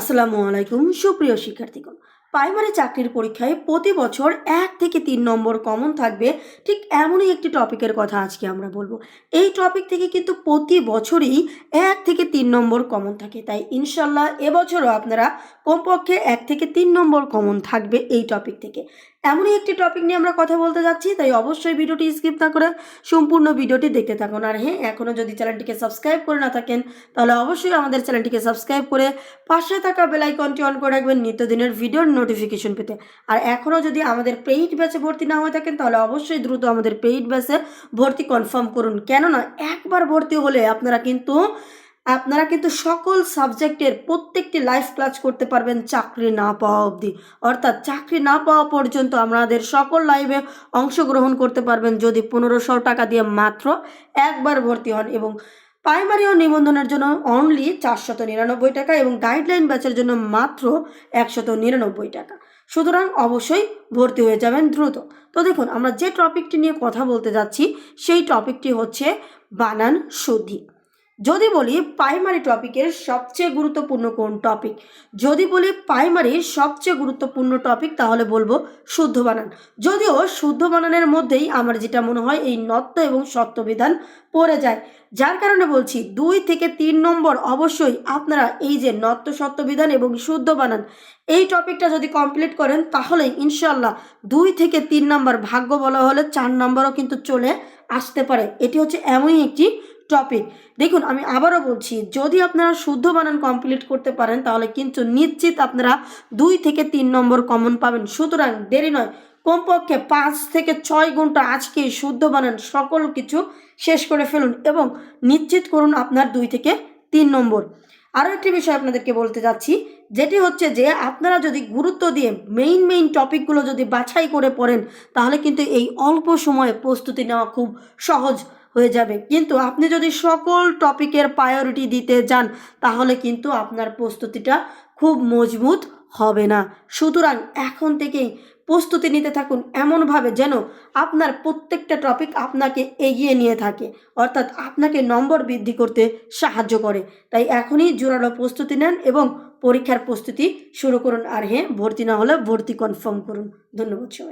আসসালামু আলাইকুম সুপ্রিয় শিক্ষার্থীগণ। প্রাইমারি চাকরির পরীক্ষায় প্রতি বছর এক থেকে তিন নম্বর কমন থাকবে। ঠিক এমনই একটি টপিকের কথা আজকে আমরা বলব। এই টপিক থেকে কিন্তু প্রতি বছরই এক থেকে তিন নম্বর কমন থাকে। তাই ইনশাল্লাহ এবছরও আপনারা কমপক্ষে এক থেকে তিন নম্বর কমন থাকবে এই টপিক থেকে। এমনই একটি টপিক নিয়ে আমরা কথা বলতে যাচ্ছি, তাই অবশ্যই ভিডিওটি স্কিপ না করে সম্পূর্ণ ভিডিওটি দেখতে থাকুন। আর হ্যাঁ এখনও যদি চ্যানেলটিকে সাবস্ক্রাইব করে না থাকেন, তাহলে অবশ্যই আমাদের চ্যানেলটিকে সাবস্ক্রাইব করে পাশে থাকা বেল আইকনটি অন করে রাখবেন। নিত্যদিনের ভিডিওর নোটিফিকেশন পেতে। আর এখনও যদি আমাদের পেইড ব্যাচে ভর্তি না হয়ে থাকেন, তাহলে অবশ্যই দ্রুত আমাদের পেইড ব্যাচে ভর্তি কনফার্ম করুন। কেননা, একবার ভর্তি হলে আপনারা কিন্তু আপনারা কিন্তু সকল সাবজেক্টের প্রত্যেকটি লাইভ ক্লাস করতে পারবেন চাকরি না পাওয়া অবধি। অর্থাৎ চাকরি না পাওয়া পর্যন্ত আমাদের সকল লাইভে অংশগ্রহণ করতে পারবেন যদি পনেরোশো টাকা দিয়ে মাত্র একবার ভর্তি হন এবং প্রাইমারি ও নিবন্ধনের জন্য অনলি চারশত নিরানব্বই টাকা এবং গাইডলাইন ব্যাচের জন্য মাত্র একশত নিরানব্বই টাকা। সুতরাং অবশ্যই ভর্তি হয়ে যাবেন দ্রুত। তো দেখুন, আমরা যে টপিকটি নিয়ে কথা বলতে যাচ্ছি, সেই টপিকটি হচ্ছে বানান শুদ্ধি। যদি বলি প্রাইমারি টপিকের সবচেয়ে গুরুত্বপূর্ণ কোন টপিক যদি বলি প্রাইমারির সবচেয়ে গুরুত্বপূর্ণ টপিক তাহলে বলব শুদ্ধ বানান। যদিও শুদ্ধ বানানের মধ্যেই আমার যেটা মনে হয় এই নত্য এবং সত্যবিধান পড়ে যায়। যার কারণে বলছি দুই থেকে তিন নম্বর অবশ্যই আপনারা এই যে নত্য সত্যবিধান এবং শুদ্ধ বানান, এই টপিকটা যদি কমপ্লিট করেন, তাহলে ইনশাল্লাহ দুই থেকে তিন নম্বর ভাগ্য বলা হলে চার নম্বরও কিন্তু চলে আসতে পারে। এটি হচ্ছে এমনই একটি টপিক দেখুন, আমি আবারও বলছি, যদি আপনারা শুদ্ধ বানান কমপ্লিট করতে পারেন, তাহলে কিন্তু নিশ্চিত আপনারা দুই থেকে তিন নম্বর কমন পাবেন। সুতরাং দেরি নয়, কমপক্ষে পাঁচ থেকে ছয় ঘণ্টা আজকে শুদ্ধ বানান সকল কিছু শেষ করে ফেলুন এবং নিশ্চিত করুন আপনার দুই থেকে তিন নম্বর। আরও একটি বিষয় আপনাদেরকে বলতে যাচ্ছি, যেটি হচ্ছে যে আপনারা যদি গুরুত্ব দিয়ে মেইন মেইন টপিকগুলো যদি বাছাই করে পড়েন, তাহলে কিন্তু এই অল্প সময়ে প্রস্তুতি নেওয়া খুব সহজ। হয়ে যাবে। কিন্তু আপনি যদি সকল টপিকের প্রায়োরিটি দিতে যান, তাহলে কিন্তু আপনার প্রস্তুতিটা খুব মজবুত হবে না। সুতরাং এখন থেকেই প্রস্তুতি নিতে থাকুন এমনভাবে যেন আপনার প্রত্যেকটা টপিক আপনাকে এগিয়ে নিয়ে থাকে, অর্থাৎ আপনাকে নম্বর বৃদ্ধি করতে সাহায্য করে। তাই এখনই জোরালো প্রস্তুতি নেন এবং পরীক্ষার প্রস্তুতি শুরু করুন। আর হ্যাঁ ভর্তি না হলে ভর্তি কনফার্ম করুন। ধন্যবাদ সবাই